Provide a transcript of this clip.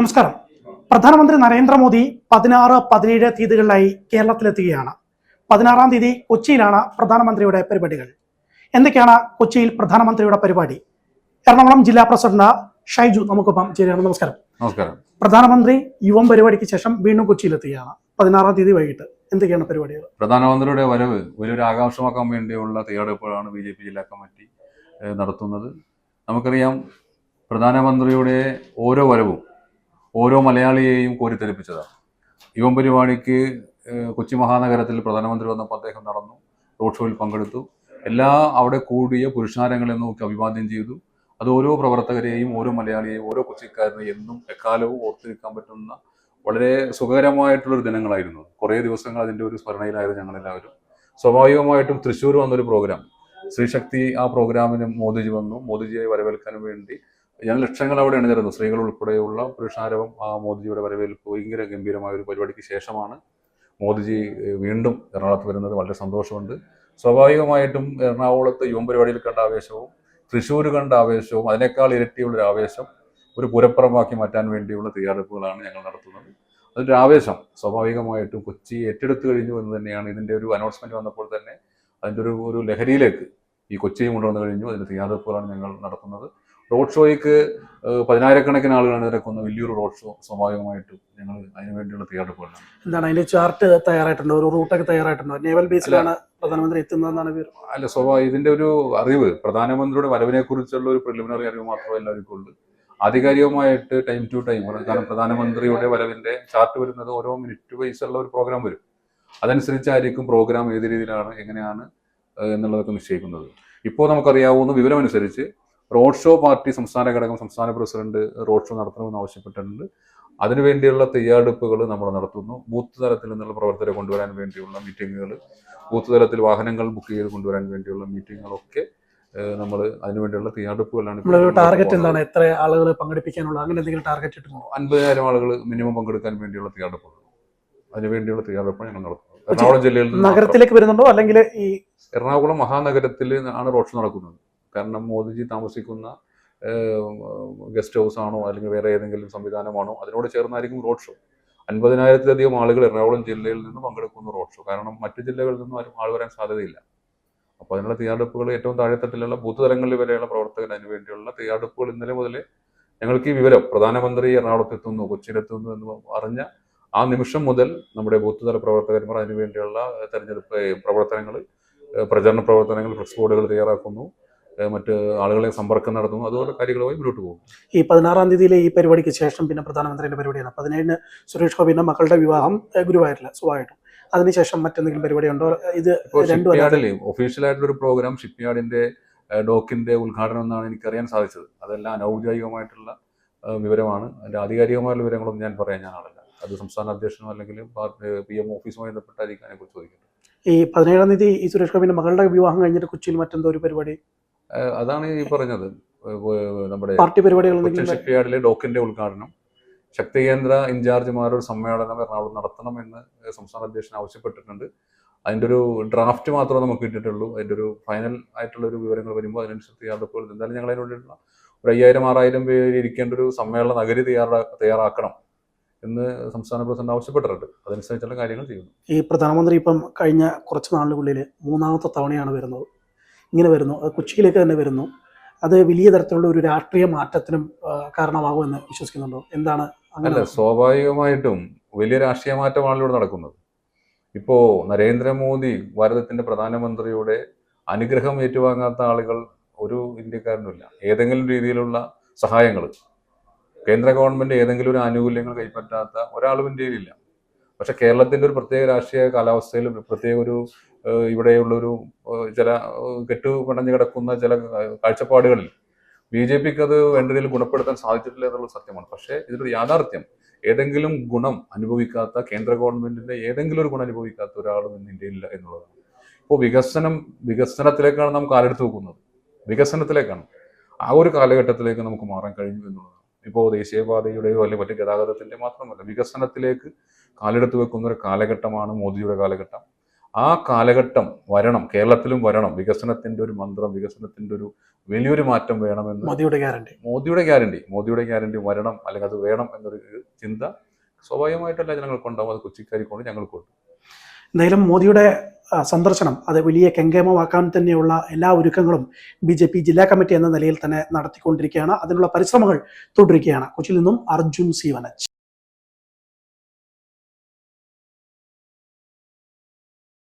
നമസ്കാരം. പ്രധാനമന്ത്രി നരേന്ദ്രമോദി പതിനാറ് പതിനേഴ് തീയതികളിലായി കേരളത്തിലെത്തുകയാണ്. പതിനാറാം തീയതി കൊച്ചിയിലാണ് പ്രധാനമന്ത്രിയുടെ പരിപാടികൾ. എന്തൊക്കെയാണ് കൊച്ചിയിൽ പ്രധാനമന്ത്രിയുടെ പരിപാടി? എറണാകുളം ജില്ലാ പ്രസിഡന്റ് ഷൈജു നമുക്കൊപ്പം ചേരുകയാണ്. നമസ്കാരം. നമസ്കാരം. പ്രധാനമന്ത്രി യുവം പരിപാടിക്ക് ശേഷം വീണ്ടും കൊച്ചിയിലെത്തുകയാണ്. പതിനാറാം തീയതി വൈകിട്ട് എന്തൊക്കെയാണ് പരിപാടികൾ? പ്രധാനമന്ത്രിയുടെ വരവ് വലിയൊരു ആകാംക്ഷമാക്കാൻ വേണ്ടിയുള്ള തയ്യാറെടുപ്പുകളാണ് ബി ജെ പി ജില്ലാ കമ്മിറ്റി നടത്തുന്നത്. നമുക്കറിയാം പ്രധാനമന്ത്രിയുടെ ഓരോ വരവും ഓരോ മലയാളിയെയും കോരിത്തെരിപ്പിച്ചതാണ് യുവം പരിപാടിക്ക് കൊച്ചി മഹാനഗരത്തിൽ പ്രധാനമന്ത്രി വന്നപ്പോൾ അദ്ദേഹം നടന്നു റോഡ് ഷോയിൽ പങ്കെടുത്തു. എല്ലാ അവിടെ കൂടിയ പുരുഷാരങ്ങളെ നോക്കി അഭിവാദ്യം ചെയ്തു. അത് ഓരോ പ്രവർത്തകരെയും ഓരോ മലയാളിയെയും ഓരോ കൊച്ചിക്കാരനെയും എന്നും എക്കാലവും ഓർത്തിരിക്കാൻ പറ്റുന്ന വളരെ സുഖകരമായിട്ടുള്ളൊരു ദിനങ്ങളായിരുന്നു. കുറേ ദിവസങ്ങൾ അതിന്റെ ഒരു സ്മരണയിലായിരുന്നു ഞങ്ങളെല്ലാവരും. സ്വാഭാവികമായിട്ടും തൃശ്ശൂർ വന്നൊരു പ്രോഗ്രാം. ശ്രീശക്തി ആ പ്രോഗ്രാമിന് മോദിജി വന്നു. മോദിജിയെ വരവേൽക്കാൻ വേണ്ടി ഞാൻ ലക്ഷങ്ങൾ അവിടെ അണിനിരുന്നു സ്ത്രീകൾ ഉൾപ്പെടെയുള്ള പുരുഷാരവം ആ മോദിജിയുടെ വരവേൽപ്പ് ഭയങ്കര ഗംഭീരമായ ഒരു പരിപാടിക്ക് ശേഷമാണ് മോദിജി വീണ്ടും എറണാകുളത്ത് വരുന്നത്. വളരെ സന്തോഷമുണ്ട്. സ്വാഭാവികമായിട്ടും എറണാകുളത്ത് യുവം പരിപാടിയിൽ കണ്ട ആവേശവും തൃശ്ശൂർ കണ്ട ആവേശവും അതിനേക്കാൾ ഇരട്ടിയുള്ളൊരു ആവേശം ഒരു പുരപ്പുറമാക്കി മാറ്റാൻ വേണ്ടിയുള്ള തയ്യാറെടുപ്പുകളാണ് ഞങ്ങൾ നടത്തുന്നത്. അതിന്റെ ആവേശം. സ്വാഭാവികമായിട്ടും കൊച്ചി ഏറ്റെടുത്തു കഴിഞ്ഞു എന്ന് തന്നെയാണ് ഇതിന്റെ ഒരു അനൗൺസ്മെന്റ് വന്നപ്പോൾ തന്നെ അതിന്റെ ഒരു ഒരു ലഹരിയിലേക്ക് ഈ കൊച്ചിയും കൊണ്ടുവന്നു കഴിഞ്ഞു. അതിന്റെ തയ്യാറെടുപ്പുകളാണ് ഞങ്ങൾ നടത്തുന്നത്. റോഡ് ഷോയ്ക്ക് പതിനായിരക്കണക്കിന് ആളുകളാണ് ഇതിനൊക്കെ വലിയൊരു റോഡ് ഷോ സ്വാഭാവികമായിട്ട് ഞങ്ങൾ അതിനു വേണ്ടിയുള്ള തയ്യാറെടുപ്പുകളാണ്. എന്താണ് അതിന്റെ ചാർട്ട് തയ്യാറായിട്ടുണ്ടോ? ഒരു റൂട്ടൊക്കെ തയ്യാറായിട്ടുണ്ടോ? നേവൽ ബേസിലാണ് പ്രധാനമന്ത്രി എത്തുന്നതെന്നാണ് അല്ല സ്വാഭാവിക ഇതിന്റെ ഒരു അറിവ് പ്രധാനമന്ത്രിയുടെ വരവിനെ കുറിച്ചുള്ള ഒരു പ്രിലിമിനറി അറിവ് മാത്രമേ എല്ലാവർക്കും ഉള്ളൂ. ആധികാരികമായിട്ട് ടൈം ടു ടൈം കാരണം പ്രധാനമന്ത്രിയുടെ വരവിന്റെ ചാർട്ട് വരുന്നത് ഓരോ മിനിറ്റ് വൈസ് ഉള്ള ഒരു പ്രോഗ്രാം വരും. അതനുസരിച്ചായിരിക്കും പ്രോഗ്രാം ഏത് രീതിയിലാണ് എങ്ങനെയാണ് എന്നുള്ളതൊക്കെ നിശ്ചയിക്കുന്നത്. ഇപ്പോൾ നമുക്കറിയാവുന്ന വിവരമനുസരിച്ച് റോഡ് ഷോ പാർട്ടി സംസ്ഥാന ഘടകം സംസ്ഥാന പ്രസിഡന്റ് റോഡ് ഷോ നടത്തണമെന്ന് ആവശ്യപ്പെട്ടിട്ടുണ്ട്. അതിനുവേണ്ടിയുള്ള തയ്യാറെടുപ്പുകൾ നമ്മൾ നടത്തുന്നു. ബൂത്ത് തലത്തിൽ നിന്നുള്ള പ്രവർത്തകരെ കൊണ്ടുവരാൻ വേണ്ടിയുള്ള മീറ്റിങ്ങുകൾ ബൂത്ത് തലത്തിൽ വാഹനങ്ങൾ ബുക്ക് ചെയ്ത് കൊണ്ടുവരാൻ വേണ്ടിയുള്ള മീറ്റിങ്ങുകളൊക്കെ നമ്മൾ അതിനുവേണ്ടിയുള്ള തയ്യാറെടുപ്പുകളാണ് ടാർഗറ്റ് എന്താണ്? എത്ര ആളുകൾ പങ്കെടുപ്പിക്കാനുള്ള അങ്ങനെ എന്തെങ്കിലും ടാർഗറ്റ് ഇട്ടിട്ടുണ്ടോ അൻപതിനായിരം ആളുകൾ മിനിമം പങ്കെടുക്കാൻ വേണ്ടിയുള്ള തയ്യാറെടുപ്പുകൾ. അതിനുവേണ്ടിയുള്ള തയ്യാറെടുപ്പാണ് ഞങ്ങൾ നടത്തുന്നത് എറണാകുളം ജില്ലയിൽ നഗരത്തിലേക്ക് വരുന്നുണ്ടോ? അല്ലെങ്കിൽ ഈ എറണാകുളം മഹാനഗരത്തിൽ ആണ് റോഡ് ഷോ നടക്കുന്നത്. കാരണം മോദിജി താമസിക്കുന്ന ഗസ്റ്റ് ഹൗസ് ആണോ അല്ലെങ്കിൽ വേറെ ഏതെങ്കിലും സംവിധാനമാണോ അതിനോട് ചേർന്നായിരിക്കും റോഡ് ഷോ. അൻപതിനായിരത്തിലധികം ആളുകൾ എറണാകുളം ജില്ലയിൽ നിന്ന് പങ്കെടുക്കുന്ന റോഡ് ഷോ. കാരണം മറ്റു ജില്ലകളിൽ നിന്നും ആരും ആൾ വരാൻ സാധ്യതയില്ല. അപ്പോൾ അതിനുള്ള തയ്യാറെടുപ്പുകൾ ഏറ്റവും താഴെത്തട്ടിലുള്ള ബൂത്ത് തലങ്ങളിൽ വരെയുള്ള പ്രവർത്തകർ അതിന് വേണ്ടിയുള്ള തയ്യാറെടുപ്പുകൾ ഇന്നലെ മുതൽ ഞങ്ങൾക്ക് ഈ വിവരം പ്രധാനമന്ത്രി എറണാകുളത്ത് എത്തുന്നു കൊച്ചിയിലെത്തുന്നു എന്ന് അറിഞ്ഞ ആ നിമിഷം മുതൽ നമ്മുടെ ബൂത്ത് തല പ്രവർത്തകന്മാർ അതിനുവേണ്ടിയുള്ള തെരഞ്ഞെടുപ്പ് പ്രവർത്തനങ്ങൾ പ്രചരണ പ്രവർത്തനങ്ങൾ ഫ്ലക്സ് ബോർഡുകൾ തയ്യാറാക്കുന്നു. മറ്റ് ആളുകളെ സമ്പർക്കം നടത്തുന്നു. അതുപോലെ കാര്യങ്ങളുമായി മുന്നോട്ട് പോകും. ഈ പതിനാറാം തീയതിയിലെ ഈ പരിപാടിക്ക് ശേഷം പിന്നെ പ്രധാനമന്ത്രിയുടെ പരിപാടിയാണ്. പതിനേഴിന് സുരേഷ് ഗോപിന്റെ മക്കളുടെ വിവാഹം ഏഹ്, ഗുരുവായൂരിൽ സ്വാഭാവികം അതിനുശേഷം മറ്റെന്തെങ്കിലും പരിപാടി ഉണ്ടോ ഇത് ആയിട്ടുള്ള ഒഫീഷ്യലായിട്ടുള്ള ഒരു പ്രോഗ്രാം ഷിപ്പ്യാർഡിന്റെ ഡോക്കിന്റെ ഉദ്ഘാടനം എന്നാണ് എനിക്കറിയാൻ സാധിച്ചത്. അതെല്ലാം അനൗദ്യോഗികമായിട്ടുള്ള വിവരമാണ്. അതിന്റെ ആധികാരികമായുള്ള വിവരങ്ങളൊന്നും ഞാൻ പറയാൻ ഞാൻ ആളില്ല. അത് സംസ്ഥാന അധ്യക്ഷനോ അല്ലെങ്കിൽ പി എം ഓഫീസുമായി ബന്ധപ്പെട്ടായിരിക്കും അതിനെക്കുറിച്ച് ചോദിക്കുന്നത് ഈ പതിനേഴാം തീയതി ഈ സുരേഷ് ഗോപിന്റെ മകളുടെ വിവാഹം കഴിഞ്ഞിട്ട് കൊച്ചിയിൽ മറ്റെന്തോ ഒരു പരിപാടി? അതാണ് ഈ പറഞ്ഞത്. നമ്മുടെ പാർട്ടി പരിപാടികൾ ഷിപ്പ്യാർഡിലെ ഡോക്കിന്റെ ഉദ്ഘാടനം. ശക്തി കേന്ദ്ര ഇൻചാർജുമാരുടെ സമ്മേളനം എറണാകുളം നടത്തണം എന്ന് സംസ്ഥാന അധ്യക്ഷൻ ആവശ്യപ്പെട്ടിട്ടുണ്ട്. അതിന്റെ ഒരു ഡ്രാഫ്റ്റ് മാത്രമേ നമുക്ക് കിട്ടിയിട്ടുള്ളൂ. അതിന്റെ ഒരു ഫൈനൽ ആയിട്ടുള്ള ഒരു വിവരങ്ങൾ വരുമ്പോൾ അതിനനുസരിച്ച് തയ്യാറെടുപ്പുകൾ എന്തായാലും ഞങ്ങൾ അതിനുള്ള ഒരു അയ്യായിരം ആറായിരം പേര് ഇരിക്കേണ്ട ഒരു സമ്മേളന നഗരി തയ്യാറാ തയ്യാറാക്കണം എന്ന് സംസ്ഥാന പ്രസിഡന്റ് ആവശ്യപ്പെട്ടിട്ടുണ്ട്. അതനുസരിച്ചുള്ള കാര്യങ്ങൾ ചെയ്യുന്നു. ഈ പ്രധാനമന്ത്രി ഇപ്പം കഴിഞ്ഞ കുറച്ച് നാളിനുള്ളിൽ മൂന്നാമത്തെ തവണയാണ് വരുന്നത്. ഇങ്ങനെ വരുന്നു. അത് കൊച്ചിയിലേക്ക് തന്നെ വരുന്നു. അത് വലിയ തരത്തിലുള്ള ഒരു രാഷ്ട്രീയ മാറ്റത്തിനും കാരണമാകുമെന്ന് വിശ്വസിക്കുന്നുണ്ടോ? എന്താണ് അങ്ങനെ അല്ല സ്വാഭാവികമായിട്ടും വലിയ രാഷ്ട്രീയ മാറ്റമാണ് ഇവിടെ നടക്കുന്നത്. ഇപ്പോ നരേന്ദ്രമോദി ഭാരതത്തിന്റെ പ്രധാനമന്ത്രിയുടെ അനുഗ്രഹം ഏറ്റുവാങ്ങാത്ത ആളുകൾ ഒരു ഇന്ത്യക്കാരനുമില്ല. ഏതെങ്കിലും രീതിയിലുള്ള സഹായങ്ങൾ കേന്ദ്ര ഗവൺമെന്റ് ഏതെങ്കിലും ഒരു ആനുകൂല്യങ്ങൾ കൈപ്പറ്റാത്ത ഒരാളും ഇന്ത്യയിലില്ല. പക്ഷെ കേരളത്തിന്റെ ഒരു പ്രത്യേക രാഷ്ട്രീയ കാലാവസ്ഥയിൽ പ്രത്യേക ഒരു ഇവിടെയുള്ളൊരു ചില കെട്ടു പിണഞ്ഞു കിടക്കുന്ന ചില കാഴ്ചപ്പാടുകളിൽ ബി ജെ പിക്ക് അത് വേണ്ട രീതിയിൽ ഗുണപ്പെടുത്താൻ സാധിച്ചിട്ടില്ല എന്നുള്ളത് സത്യമാണ്. പക്ഷേ ഇതിലൊരു യാഥാർത്ഥ്യം. ഏതെങ്കിലും ഗുണം അനുഭവിക്കാത്ത കേന്ദ്ര ഗവൺമെന്റിന്റെ ഏതെങ്കിലും ഒരു ഗുണം അനുഭവിക്കാത്ത ഒരാളും ഇന്ന് ഇന്ത്യയിലില്ല എന്നുള്ളതാണ്. ഇപ്പോൾ വികസനം വികസനത്തിലേക്കാണ് നാം കാലെടുത്ത് വെക്കുന്നത് വികസനത്തിലേക്കാണ്. ആ ഒരു കാലഘട്ടത്തിലേക്ക് നമുക്ക് മാറാൻ കഴിഞ്ഞു എന്നുള്ളതാണ്. ഇപ്പോൾ ദേശീയപാതയുടെയോ അല്ലെങ്കിൽ മറ്റു ഗതാഗതത്തിന്റെ മാത്രമല്ല വികസനത്തിലേക്ക് കാലെടുത്ത് വെക്കുന്ന ഒരു കാലഘട്ടമാണ് മോദിയുടെ കാലഘട്ടം. ആ കാലഘട്ടം വരണം കേരളത്തിലും വരണം. വികസനത്തിന്റെ ഒരു മന്ത്രം വികസനത്തിന്റെ ഒരു വലിയൊരു മാറ്റം വേണമെന്ന് മോദിയുടെ ഗ്യാരണ്ടി. മോദിയുടെ ഗ്യാരണ്ടി. മോദിയുടെ ഗ്യാരണ്ടി വരണം അല്ലെങ്കിൽ അത് വേണം എന്നൊരു ചിന്ത സ്വാഭാവികമായിട്ടല്ല ജനങ്ങൾക്കുണ്ടാവും അത് കൊച്ചിക്കാരിക്കൊണ്ട് ഞങ്ങൾക്കുണ്ട് എന്തായാലും മോദിയുടെ സന്ദർശനം അത് വലിയ കെങ്കേമമാക്കാൻ തന്നെയുള്ള എല്ലാ ഒരുക്കങ്ങളും ബി ജെ പി ജില്ലാ കമ്മിറ്റി എന്ന നിലയിൽ തന്നെ നടത്തിക്കൊണ്ടിരിക്കുകയാണ്. അതിനുള്ള പരിശ്രമങ്ങൾ തുടരുകയാണ്. കൊച്ചിയിൽ നിന്നും അർജുൻ സി വനജ്.